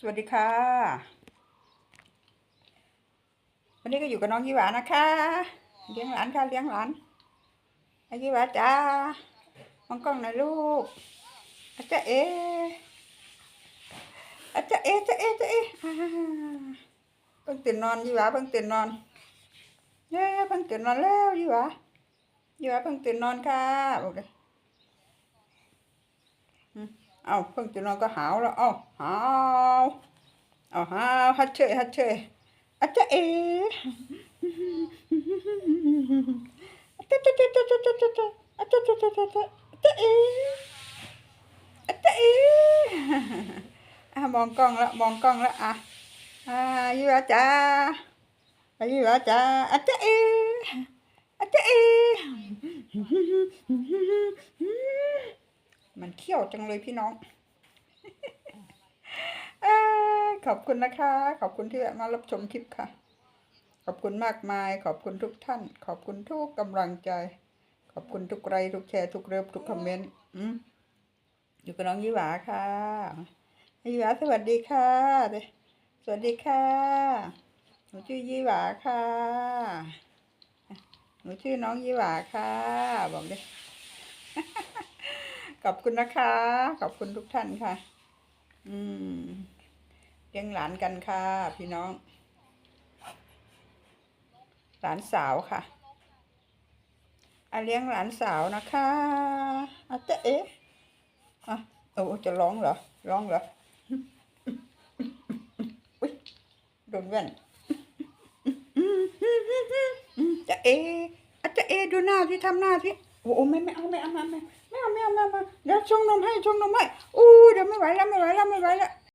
สวัสดีค่ะ วันนี้ก็อยู่กับน้องยี่หวานะคะเลี้ยงหลานค่ะเลี้ยงหลานอายี่หวาจ้ามองกล้องหน่อยลูกอาจารย์เออาจารย์เอจารย์เอจารย์เอเพิ่งตื่นนอนยี่หวาเพิ่งตื่นนอนเย้เพิ่งตื่นนอนแล้วยี่หวายี่หวาเพิ่งตื่นนอนค่ะบอกเลย เอาเพิ่งจะนอนก็หาวแล้วเอาหาวเอาหาวฮัดเชยฮัดเชยอาจจะเออาจจะจะจะจะจะจะจะอาจจะจะจะจะจะอาจจะเออาจจะเออะมองกล้องแล้วมองกล้องแล้วอะอ่ายู่อาจ้าอายุอาจ้าอาจจะเออาจจะเอ มันเขี้ยวจังเลยพี่น้องอขอบคุณนะคะ ขอบคุณที่แวะมารับชมคลิปค่ะ ขอบคุณมากมาย ขอบคุณทุกท่าน ขอบคุณทุกกำลังใจ ขอบคุณทุกไลค์ทุกแชร์ทุกเริบทุกคอมเมนต์อืมอยู่กับน้องยี่หวาค่ะยี่หวาสวัสดีค่ะ สวัสดีค่ะ หนูชื่อยี่หวาค่ะ หนูชื่อน้องยี่หวาค่ะ บอกเลย ขอบคุณนะคะ ขอบคุณทุกท่านค่ะ อืมเลี้ยงหลานกันค่ะ พี่น้อง หลานสาวค่ะอาเลี้ยงหลานสาวนะคะอาเจ๊เอ๊ะอะโอ้จะร้องเหรอ ร้องเหรออุ๊ยโดนแว่นจะเออาจะเอดูหน้าที่ทำหน้าที่ โอ้ไม่ไม่เอาไม่เอาไม่ไม่ไม่เอาไม่เอาไม่เอาไม่เอาเดี๋ยวชงนมให้ชงนมให้อู้เดี๋ยวไม่ไหวแล้วไม่ไหวแล้วไม่ไหวแล้ว